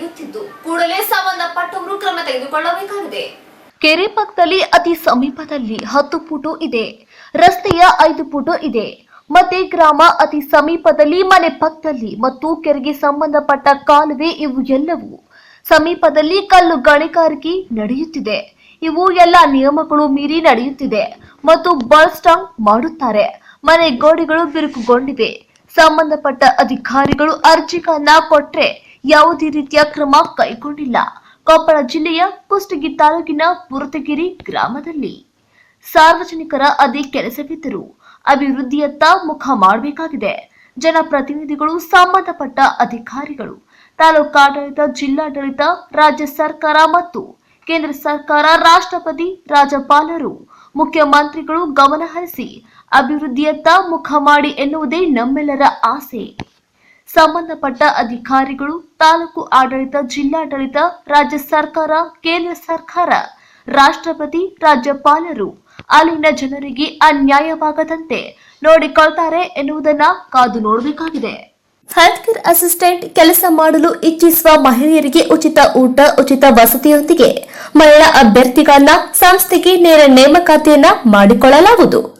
ನಡೆಯುತ್ತಿದ್ದು. ಕೂಡಲೇ ಸಂಬಂಧಪಟ್ಟವರು ಕ್ರಮ ತೆಗೆದುಕೊಳ್ಳಬೇಕಾಗಿದೆ. ಕೆರೆ ಪಕ್ಕದಲ್ಲಿ ಅತಿ ಸಮೀಪದಲ್ಲಿ ಹತ್ತು ಫುಟು ಇದೆ. ರಸ್ತೆಯ ಐದು ಫುಟು ಇದೆ. ಮತ್ತೆ ಗ್ರಾಮ ಅತಿ ಸಮೀಪದಲ್ಲಿ ಮನೆ ಪಕ್ಕದಲ್ಲಿ ಮತ್ತು ಕೆರೆಗೆ ಸಂಬಂಧಪಟ್ಟ ಕಾಲುವೆ ಇವು ಎಲ್ಲವೂ ಸಮೀಪದಲ್ಲಿ ಕಲ್ಲು ಗಣಿಗಾರಿಕೆ ನಡೆಯುತ್ತಿದೆ. ಇವು ಎಲ್ಲ ನಿಯಮಗಳು ಮೀರಿ ನಡೆಯುತ್ತಿದೆ ಮತ್ತು ಬಲ್ಸ್ಟಾಂಗ್ ಮಾಡುತ್ತಾರೆ. ಮನೆ ಗೋಡೆಗಳು ಬಿರುಕುಗೊಂಡಿವೆ. ಸಂಬಂಧಪಟ್ಟ ಅಧಿಕಾರಿಗಳು ಅರ್ಜಿಗಳನ್ನ ಕೊಟ್ಟರೆ ಯಾವುದೇ ರೀತಿಯ ಕ್ರಮ ಕೈಗೊಂಡಿಲ್ಲ. ಕೊಪ್ಪಳ ಜಿಲ್ಲೆಯ ಕುಷ್ಟಗಿ ತಾಲೂಕಿನ ಪುರತಗಿರಿ ಗ್ರಾಮದಲ್ಲಿ ಸಾರ್ವಜನಿಕರ ಅದೇ ಕೆಲಸವಿದ್ದರೂ ಅಭಿವೃದ್ಧಿಯತ್ತ ಮುಖ ಮಾಡಬೇಕಾಗಿದೆ. ಜನಪ್ರತಿನಿಧಿಗಳು, ಸಂಬಂಧಪಟ್ಟ ಅಧಿಕಾರಿಗಳು ತಾಲೂಕಾಡಳಿತ ಜಿಲ್ಲಾಡಳಿತ, ರಾಜ್ಯ ಸರ್ಕಾರ ಮತ್ತು ಕೇಂದ್ರ ಸರ್ಕಾರ, ರಾಷ್ಟ್ರಪತಿ, ರಾಜ್ಯಪಾಲರು, ಮುಖ್ಯಮಂತ್ರಿಗಳು ಗಮನಹರಿಸಿ ಅಭಿವೃದ್ಧಿಯತ್ತ ಮುಖ ಮಾಡಿ ಎನ್ನುವುದೇ ನಮ್ಮೆಲ್ಲರ ಆಸೆ. ಸಂಬಂಧಪಟ್ಟ ಅಧಿಕಾರಿಗಳು, ತಾಲೂಕು ಆಡಳಿತ, ಜಿಲ್ಲಾಡಳಿತ, ರಾಜ್ಯ ಸರ್ಕಾರ, ಕೇಂದ್ರ ಸರ್ಕಾರ, ರಾಷ್ಟ್ರಪತಿ, ರಾಜ್ಯಪಾಲರು. ಅಲ್ಲಿನ ಜನರಿಗೆ ಅನ್ಯಾಯವಾಗದಂತೆ ನೋಡಿಕೊಳ್ತಾರೆ ಎನ್ನುವುದನ್ನ ಕಾದು ನೋಡಬೇಕಾಗಿದೆ. ಹೆಲ್ತ್ ಕೇರ್ ಅಸಿಸ್ಟೆಂಟ್ ಕೆಲಸ ಮಾಡಲು ಇಚ್ಛಿಸುವ ಮಹಿಳೆಯರಿಗೆ ಉಚಿತ ಊಟ, ಉಚಿತ ವಸತಿಯೊಂದಿಗೆ ಮಹಿಳಾ ಅಭ್ಯರ್ಥಿಗಳನ್ನ ಸಂಸ್ಥೆಗೆ ನೇರ ನೇಮಕಾತಿಯನ್ನ ಮಾಡಿಕೊಳ್ಳಲಾಗುವುದು.